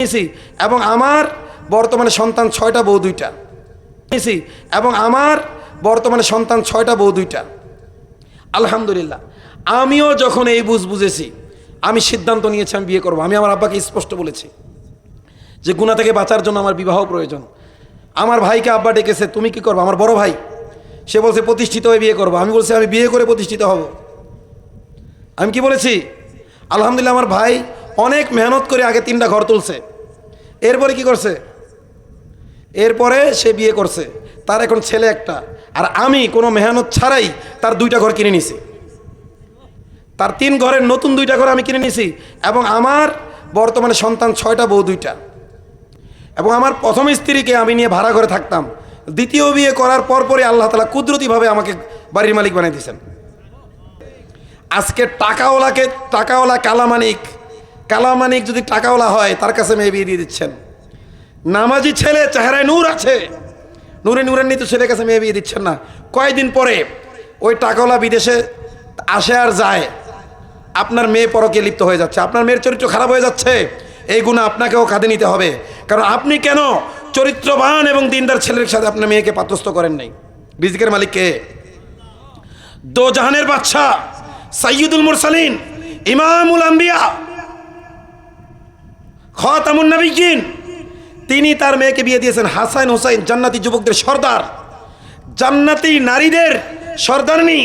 নিয়েছি, এবং আমার বর্তমানে সন্তান ছয়টা, বউ দুইটা। নিয়েছি, এবং আমার বর্তমানে সন্তান ছয়টা, বউ দুইটা। আলহামদুলিল্লাহ। আমিও যখন এই বুঝ বুঝেছি, আমি সিদ্ধান্ত নিয়েছি, আমি বিয়ে করব। আমি আমার আব্বাকে স্পষ্ট বলেছি যে গুণা থেকে বাঁচার জন্য আমার বিবাহ প্রয়োজন। আমার ভাইকে আব্বা ডেকেছে, তুমি কি করব? আমার বড় ভাই, সে বলছে, প্রতিষ্ঠিত হয়ে বিয়ে করব। আমি বলছি, আমি বিয়ে করে প্রতিষ্ঠিত হব। আমি কি বলেছি? আলহামদুলিল্লাহ, আমার ভাই অনেক মেহনত করে আগে তিনটা ঘর তুলছে। এরপরে কি করছে? এরপরে সে বিয়ে করছে। তার এখন ছেলে একটা। আর আমি কোনো মেহনত ছাড়াই তার দুইটা ঘর কিনে নিছি তার তিন ঘরের নতুন দুইটা ঘর আমি কিনে নিছি এবং আমার বর্তমানে সন্তান ছয়টা, বউ দুইটা। এবং আমার প্রথম স্ত্রীকে আমি নিয়ে ভাড়া ঘরে থাকতাম। দ্বিতীয় বিয়ে করার পরপরই আল্লাহ তালা কুদরতিভাবে আমাকে বাড়ির মালিক বানিয়ে দিয়েছেন। আজকে টাকাওয়ালাকে টাকাওয়ালা কালামানিক কালামানিক যদি টাকাওয়ালা হয়, তার কাছে মেয়ে বিয়ে দিয়ে দিচ্ছেন। নামাজি ছেলে, চেহারায় নূর আছে। নূরে নূরের নিতে ছেলের কাছে মেয়ে বিয়ে দিচ্ছেন না। কয়দিন পরে ওই টাকাওয়ালা বিদেশে আসে আর যায়। আপনার মেয়ে পরকে লিপ্ত হয়ে যাচ্ছে। আপনার মেয়ের চরিত্র খারাপ হয়ে যাচ্ছে। এই গুণা আপনাকেও কাঁধে নিতে হবে। কারণ আপনি কেন চরিত্রবান এবং দিনদার ছেলের সাথে আপনার মেয়েকে পাত্রস্থ করেন নাই? রিজিকের মালিক কে? দো জাহানের বাদশা সৈয়দুল মুরসালিন, ইমামুল আম্বিয়া খতামুন তিনি তার মেয়েকে বিয়ে দিয়েছেন হাসান হোসাইন, জান্নাতি যুবকদের সর্দার। জান্নাতি নারীদের সর্দারনি।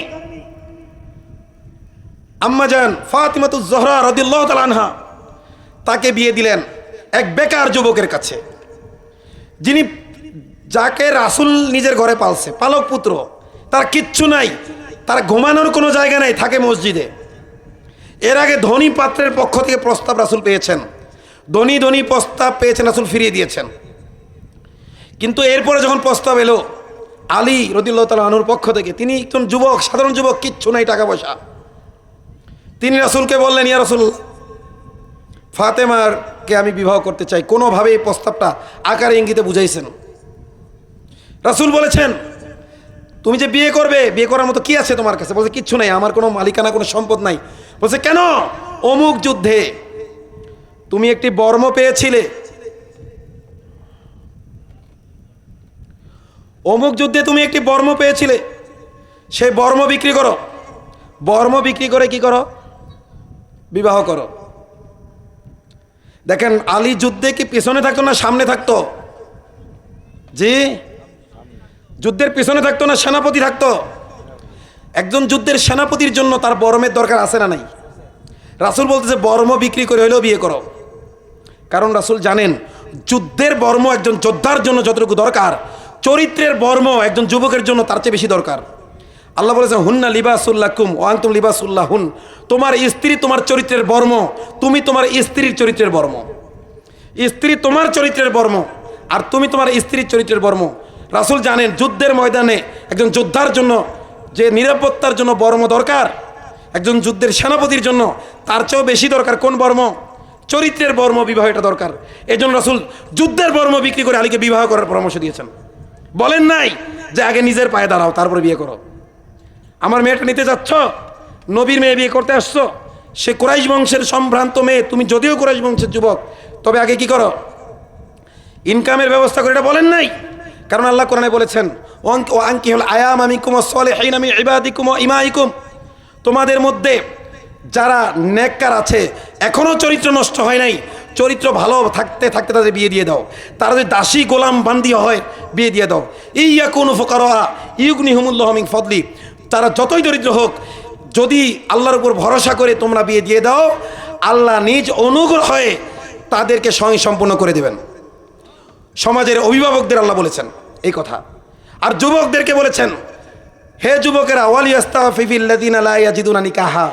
আম্মাজান ফাতিমাতুজ জহরা রদিল্লাহ আনহা তাকে বিয়ে দিলেন এক বেকার যুবকের কাছে। যিনি যাকে রাসুল নিজের ঘরে পালছে, পালক পুত্র, তার কিচ্ছু নাই, তার ঘুমানোর কোনো জায়গা নাই, থাকে মসজিদে। এর আগে ধনী পাত্রের পক্ষ থেকে প্রস্তাব রাসুল পেয়েছেন। ধনী ধনী প্রস্তাব পেয়েছেন, রাসুল ফিরিয়ে দিয়েছেন। কিন্তু এরপরে যখন প্রস্তাব এলো, আলী রদিল্লাহ তালা আনুর পক্ষ থেকে, তিনি একজন যুবক, সাধারণ যুবক, কিচ্ছু নাই টাকা পয়সা। তিনি রাসুলকে বললেন, ইয়া রাসুল ফাতেমারকে আমি বিবাহ করতে চাই। কোনোভাবে এই প্রস্তাবটা আকারে ইঙ্গিতে বুঝাইছেন। রাসুল বলেছেন, তুমি যে বিয়ে করবে, বিয়ে করার মতো কি আছে তোমার কাছে? বলছে, কিচ্ছু নাই, আমার কোনো মালিকানা, কোনো সম্পদ নাই। বলছে, কেন? অমুক যুদ্ধে তুমি একটি বর্ম পেয়েছিলে। অমুক যুদ্ধে তুমি একটি বর্ম পেয়েছিলে। সেই বর্ম বিক্রি করো। বর্ম বিক্রি করে কি করো? বিবাহ করো। দেখেন, আলী যুদ্ধে কি পিছনে থাকতো না সামনে থাকতো? জি? যুদ্ধের পিছনে থাকতো না সেনাপতি থাকতো? একজন যুদ্ধের সেনাপতির জন্য তার বর্মের দরকার আছে না নাই? রাসুল বলতেছে, বর্ম বিক্রি করে হলেও বিয়ে করো। কারণ রাসুল জানেন, যুদ্ধের বর্ম একজন যোদ্ধার জন্য যতটুকু দরকার, চরিত্রের বর্ম একজন যুবকের জন্য তার চেয়ে বেশি দরকার। আল্লাহ বলেছেন, হুন্না লিবাসুল্লাহ কুম ওয়ান্তুম লিবাসুল্লাহ হুন তোমার স্ত্রী তোমার চরিত্রের বর্ম, তুমি তোমার স্ত্রীর চরিত্রের বর্ম। স্ত্রী তোমার চরিত্রের বর্ম, আর তুমি তোমার স্ত্রীর চরিত্রের বর্ম। রাসুল জানেন, যুদ্ধের ময়দানে একজন যোদ্ধার জন্য যে নিরাপত্তার জন্য বর্ম দরকার, একজন যুদ্ধের সেনাপতির জন্য তার চেয়েও বেশি দরকার কোন বর্ম। চরিত্রের বর্ম বিবাহ এটা দরকার। এই জন্য রাসুল যুদ্ধের বর্ম বিক্রি করে আলীকে বিবাহ করার পরামর্শ দিয়েছেন। বলেন নাই যে আগে নিজের পায়ে দাঁড়াও, তারপরে বিয়ে করো। আমার মেয়েটা নিতে যাচ্ছ, নবীর মেয়ে বিয়ে করতে আসছো, সে কোরাইশ বংশের সম্ভ্রান্ত মেয়ে, তুমি যদিও কোরাইশ বংশের যুবক, তবে আগে কি করো? ইনকামের ব্যবস্থা করে এটা বলেন নাই? কারণ আল্লাহ কোরআনে বলেছেন আয়াম আমি কুম সলে হাইনামি ইবাদিকুম ইমাইকুম। তোমাদের মধ্যে যারা নেককার আছে এখনও চরিত্র নষ্ট হয় নাই। চরিত্র ভালো থাকতে থাকতে তাদের বিয়ে দিয়ে দাও। তারা যদি দাসী গোলাম বান্দি হয়, বিয়ে দিয়ে দাও। ইয়া কোন ফোকারা ইউগনি হুমুল্লাহ মিং ফদলি। তারা যতই দরিদ্র হোক, যদি আল্লাহর উপর ভরসা করে তোমরা বিয়ে দিয়ে দাও, আল্লাহ নিজ অনুগ্রহ হয়ে তাদেরকে স্বয়ং সম্পূর্ণ করে দেবেন। সমাজের অভিভাবকদের আল্লাহ বলেছেন এই কথা। আর যুবকদেরকে বলেছেন, হে যুবকেরা ওয়ালিয়াস্তাফিফিল্লাদিনা নিকাহা।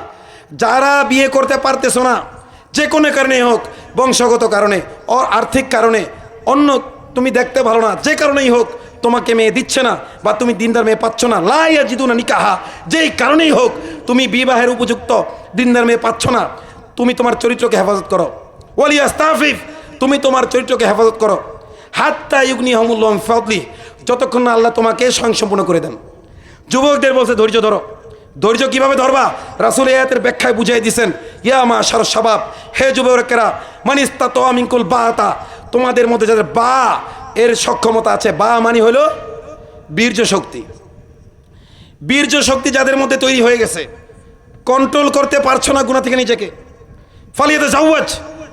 যারা বিয়ে করতে পারতেছো না, যে কোনো কারণে হোক, বংশগত কারণে আর্থিক কারণে, অন্য তুমি দেখতে ভালো না, যে কারণেই হোক, তোমাকে মেয়ে দিচ্ছে না বা তুমি দিনদার মেয়ে পাচ্ছ না। লাইয়া জিদুনা নিকাহা, যেই কারণেই হোক, তুমি বিবাহের উপযুক্ত দিনদার মেয়ে পাচ্ছ না, তুমি তোমার চরিত্রকে হেফাজত করো। ওয়ালিয়াস্তাফিফ তুমি তোমার চরিত্রকে হেফাজত করো। হাত্তা ইউগনি হমুল্লাহ ফদলি যতক্ষণ না আল্লাহ তোমাকে স্বয়ংসম্পূর্ণ করে দেন। যুবকদের বলছে, ধৈর্য ধরো। ধৈর্য কীভাবে ধরবা? রাসুল এয়াতের ব্যাখ্যায় বুঝাই দিছেন, ইয়া মা সার সবাব হে যুবকেরা মানিস্তা তো আমিঙ্কুল বাতা, তোমাদের মধ্যে যাদের বা, এর সক্ষমতা আছে, বা মানি হলো বীর্য শক্তি। বীর্য শক্তি যাদের মধ্যে তৈরি হয়ে গেছে কন্ট্রোল করতে পারছ না গুণা থেকে নিজেকে। ফালিয়াতে যাওয়াজ,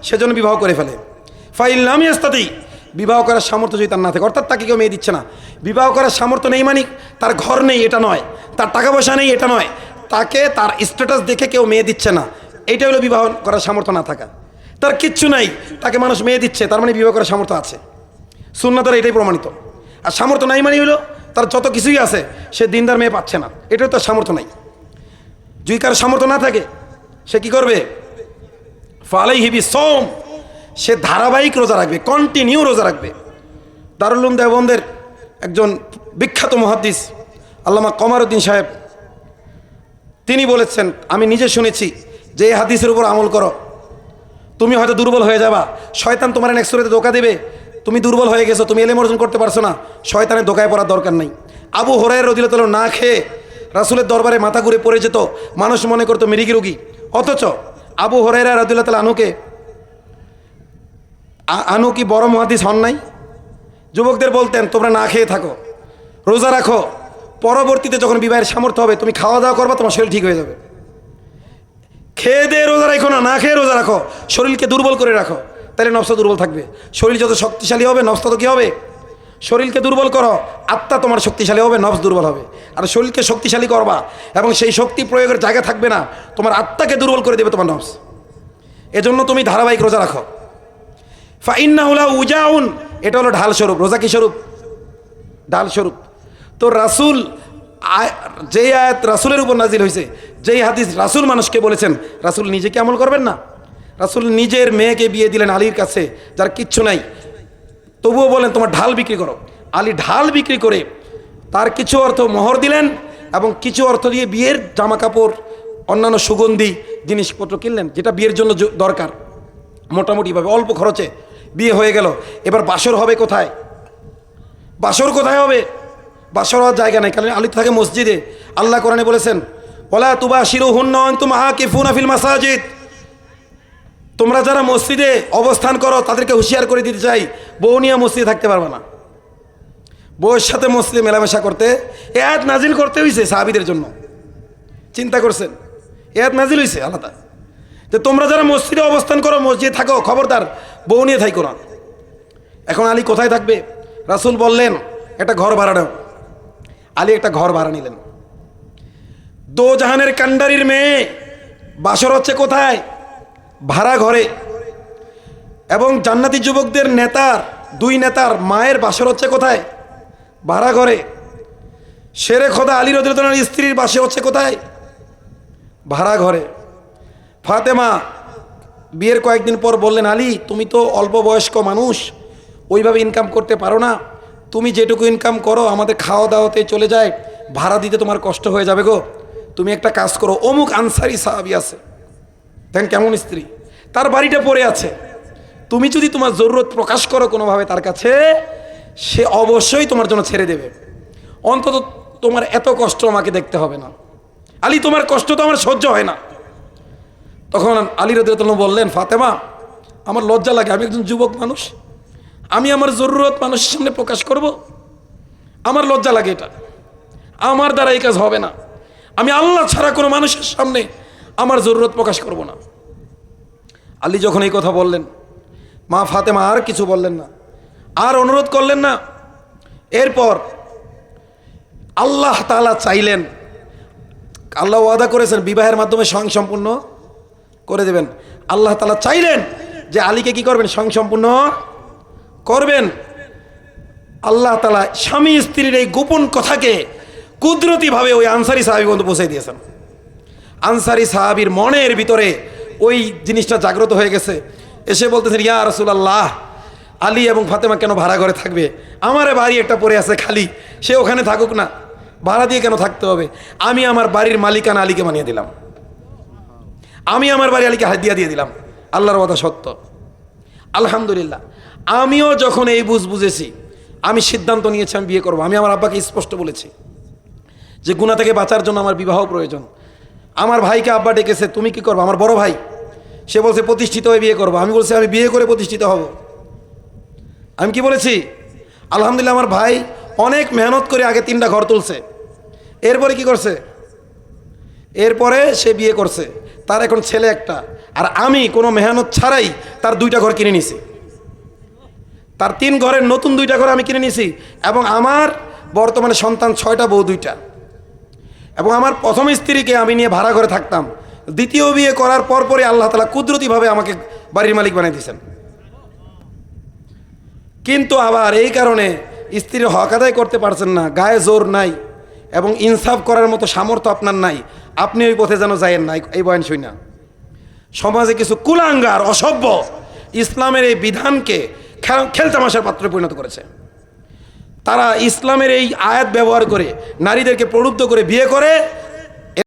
সেজন্য বিবাহ করে ফেলে। ফাইল নামি আসতাতেই বিবাহ করার সামর্থ্য যদি তার না থাকে অর্থাৎ তাকে কেউ মেয়ে দিচ্ছে না। বিবাহ করার সামর্থ্য নেই মানে তার ঘর নেই, এটা নয়। তার টাকা পয়সা নেই, এটা নয়। তাকে তার স্ট্যাটাস দেখে কেউ মেয়ে দিচ্ছে না। এইটা হলো বিবাহ করার সামর্থ্য না থাকা। তার কিচ্ছু নাই, তাকে মানুষ মেয়ে দিচ্ছে, তার মানে বিবাহ করার সামর্থ্য আছে। সুন্নাতের এটাই প্রমাণিত। আর সামর্থ্য নাই মানে হলো তার যত কিছুই আছে, সে দিনদার মেয়ে পাচ্ছে না। এটাও তার সামর্থ্য নাই। যদি কারও সামর্থ্য না থাকে, সে কি করবে? ফালাই হিবি সোম সে ধারাবাহিক রোজা রাখবে কন্টিনিউ রোজা রাখবে। দারুলুম দেবন্দের একজন বিখ্যাত মহাদ্দিস আল্লামা কমারুদ্দিন সাহেব, তিনি বলেছেন, আমি নিজে শুনেছি যে এই হাদিসের উপর আমল করো। তুমি হয়তো দুর্বল হয়ে যাবা। শয়তান তোমার নেক্সট সুরেতে ধোকা দেবে। তুমি দুর্বল হয়ে গেছো, তুমি এলেম অর্জন করতে পারছ না। শয়তানের ধোকায় পড়ার দরকার নেই। আবু হরাইয়ের রদিলতল না খেয়ে রাসুলের দরবারে মাথা ঘুরে পড়ে যেত, মানুষ মনে করতো মিরিগি রুগী। অথচ আবু হরাইরা রদিল্লা তাল আনুকে আনু কি বড় মহাদিস হন নাই? যুবকদের বলতেন, তোমরা না খেয়ে থাকো, রোজা রাখো। পরবর্তীতে যখন বিবাহের সামর্থ্য হবে, তুমি খাওয়া দাওয়া করবা, তোমার শরীর ঠিক হয়ে যাবে। খেয়ে দিয়ে রোজা রাখো না না খেয়ে রোজা রাখো। শরীরকে দুর্বল করে রাখো। তাহলে নবসা দুর্বল থাকবে। শরীর যত শক্তিশালী হবে নবসা তো কী হবে? শরীরকে দুর্বল করো, আত্মা তোমার শক্তিশালী হবে নবস দুর্বল হবে। আর শরীরকে শক্তিশালী করবা, এবং সেই শক্তি প্রয়োগের জায়গা থাকবে না। তোমার আত্মাকে দুর্বল করে দেবে তোমার নবস এজন্য তুমি ধারাবাহিক রোজা রাখো। ফাইন্নাহুলা উজাউন। এটা হলো ঢাল স্বরূপ, রোজা কি স্বরূপ? ঢাল স্বরূপ। তো রাসুল যেই আয়াত রাসুলের উপর নাজিল হয়েছে যেই হাদিস রাসুল মানুষকে বলেছেন, রাসুল নিজে কি আমল করবেন না? রাসুল নিজের মেয়েকে বিয়ে দিলেন আলীর কাছে, যার কিচ্ছু নাই। তবুও বলেন, তোমার ঢাল বিক্রি করো। আলী ঢাল বিক্রি করে তার কিছু অর্থ মোহর দিলেন এবং কিছু অর্থ দিয়ে বিয়ের জামা কাপড় অন্যান্য সুগন্ধি, জিনিসপত্র কিনলেন, যেটা বিয়ের জন্য দরকার। মোটামুটিভাবে অল্প খরচে। বিয়ে হয়ে গেল। এবার বাসর হবে কোথায়? বাসর কোথায় হবে? বাসর হওয়ার জায়গা নাই, কারণ আলী থাকে মসজিদে। আল্লাহ কোরআনে বলেছেন ওলা তুবা শিরু হুন্নয়ন তুম কি ফুনাফিল মাসাজিদ। তোমরা যারা মসজিদে অবস্থান করো, তাদেরকে হুঁশিয়ার করে দিতে চাই, বউ নিয়ে মসজিদে থাকতে পারবে না। বউয়ের সাথে মসজিদে মেলামেশা করতে এ আয়াত নাজিল করতে হয়েছে সাহাবিদের জন্য। চিন্তা করছেন এ আয়াত নাজিল হয়েছে আলাদা। যে তোমরা যারা মসজিদে অবস্থান করো, মসজিদে থাকো, খবরদার বউ নিয়ে থাইকো না। এখন আলী কোথায় থাকবে? রাসুল বললেন, একটা ঘর ভাড়া নাও। আলী একটা ঘর ভাড়া নিলেন। দো জাহানের কান্ডারির মেয়ে বাসর হচ্ছে কোথায়? ভাড়া ঘরে। এবং জান্নাতি যুবকদের নেতার, দুই নেতার মায়ের বাসর হচ্ছে কোথায়? ভাড়া ঘরে। শেরে খোদা আলী রদুল্লাহ স্ত্রীর বাসে হচ্ছে কোথায়? ভাড়া ঘরে। ফাতেমা বিয়ের কয়েকদিন পর বললেন, আলী, তুমি তো অল্প বয়স্ক মানুষ, ওইভাবে ইনকাম করতে পারো না। তুমি যেটুকু ইনকাম করো, আমাদের খাওয়া দাওয়াতে চলে যায়, ভাড়া দিতে তোমার কষ্ট হয়ে যাবে গো। তুমি একটা কাজ করো, অমুক আনসারি সাহাবি আছে, দেখেন কেমন স্ত্রী, তার বাড়িটা পড়ে আছে। তুমি যদি তোমার জরুরত প্রকাশ করো কোনোভাবে তার কাছে, সে অবশ্যই তোমার জন্য ছেড়ে দেবে। অন্তত তোমার এত কষ্ট আমাকে দেখতে হবে না। আলী, তোমার কষ্ট তো আমার সহ্য হয় না। তখন আলী রদুল্লাহ বললেন, ফাতেমা, আমার লজ্জা লাগে, আমি একজন যুবক মানুষ। আমি আমার জরুরত মানুষের সামনে প্রকাশ করব। আমার লজ্জা লাগে এটা। আমার দ্বারা এই কাজ হবে না। আমি আল্লাহ ছাড়া কোনো মানুষের সামনে আমার জরুরত প্রকাশ করব না। আলী যখন এই কথা বললেন, মা ফাতেমা, আর কিছু বললেন না। আর অনুরোধ করলেন না। এরপর আল্লাহ তাআলা চাইলেন, আল্লাহ ওয়াদা করেছেন, বিবাহের মাধ্যমে স্বয়ং সম্পূর্ণ করে দেবেন। আল্লাহ তালা চাইলেন যে আলীকে কি করবেন? স্বয়ং সম্পূর্ণ করবেন। আল্লাহ তালা স্বামী স্ত্রীর এই গোপন কথাকে কুদরতিভাবে ওই আনসারি সাহাবি বন্ধু পৌঁছে দিয়েছেন। আনসারি সাহাবির মনের ভিতরে ওই জিনিসটা জাগ্রত হয়ে গেছে। এসে বলতেছেন, ইয়া রসুলাল্লাহ, আলী এবং ফাতেমা কেন ভাড়া ঘরে থাকবে? আমারে বাড়ি একটা পড়ে আছে খালি, সে ওখানে থাকুক না। ভাড়া দিয়ে কেন থাকতে হবে? আমি আমার বাড়ির মালিকানা আলীকে মানিয়ে দিলাম। আমি আমার বাড়ি আলীকে হাত দিয়ে দিয়ে দিলাম। আল্লাহর কথা সত্য। আলহামদুলিল্লাহ। আমিও যখন এই বুঝ বুঝেছি, আমি সিদ্ধান্ত নিয়েছি আমি বিয়ে করব। আমি আমার আব্বাকে স্পষ্ট বলেছি যে গুণা থেকে বাঁচার জন্য আমার বিবাহ প্রয়োজন। আমার ভাইকে আব্বা ডেকেছে, তুমি কি করব? আমার বড় ভাই, সে বলছে, প্রতিষ্ঠিত হয়ে বিয়ে করব। আমি বলছি, আমি বিয়ে করে প্রতিষ্ঠিত হব। আমি কি বলেছি? আলহামদুলিল্লাহ, আমার ভাই অনেক মেহনত করে আগে তিনটা ঘর তুলছে। এরপরে কি করছে? এরপরে সে বিয়ে করছে। তার এখন ছেলে একটা। আর আমি কোনো মেহনত ছাড়াই তার দুইটা ঘর কিনে নিছি। তার তিন ঘরের নতুন দুইটা ঘর আমি কিনে নিছি এবং আমার বর্তমানে সন্তান ছয়টা, বউ দুইটা। এবং আমার প্রথম স্ত্রীকে আমি নিয়ে ভাড়া ঘরে থাকতাম। দ্বিতীয় বিয়ে করার পর পরে আল্লাহ তালা কুদরতিভাবে আমাকে বাড়ির মালিক বানিয়ে দিয়েছেন। কিন্তু আবার এই কারণে স্ত্রীর হক আদায় করতে পারছেন না, গায়ে জোর নাই। এবং ইনসাফ করার মতো সামর্থ্য আপনার নাই। আপনি ওই পথে যেন যায়েন নাই এই বয়ান শুই না। সমাজে কিছু কুলাঙ্গার, অসভ্য ইসলামের এই বিধানকে খেলতামাশার পাত্রে পরিণত করেছে। তারা ইসলামের এই আয়াত ব্যবহার করে নারীদেরকে প্রলুব্ধ করে বিয়ে করে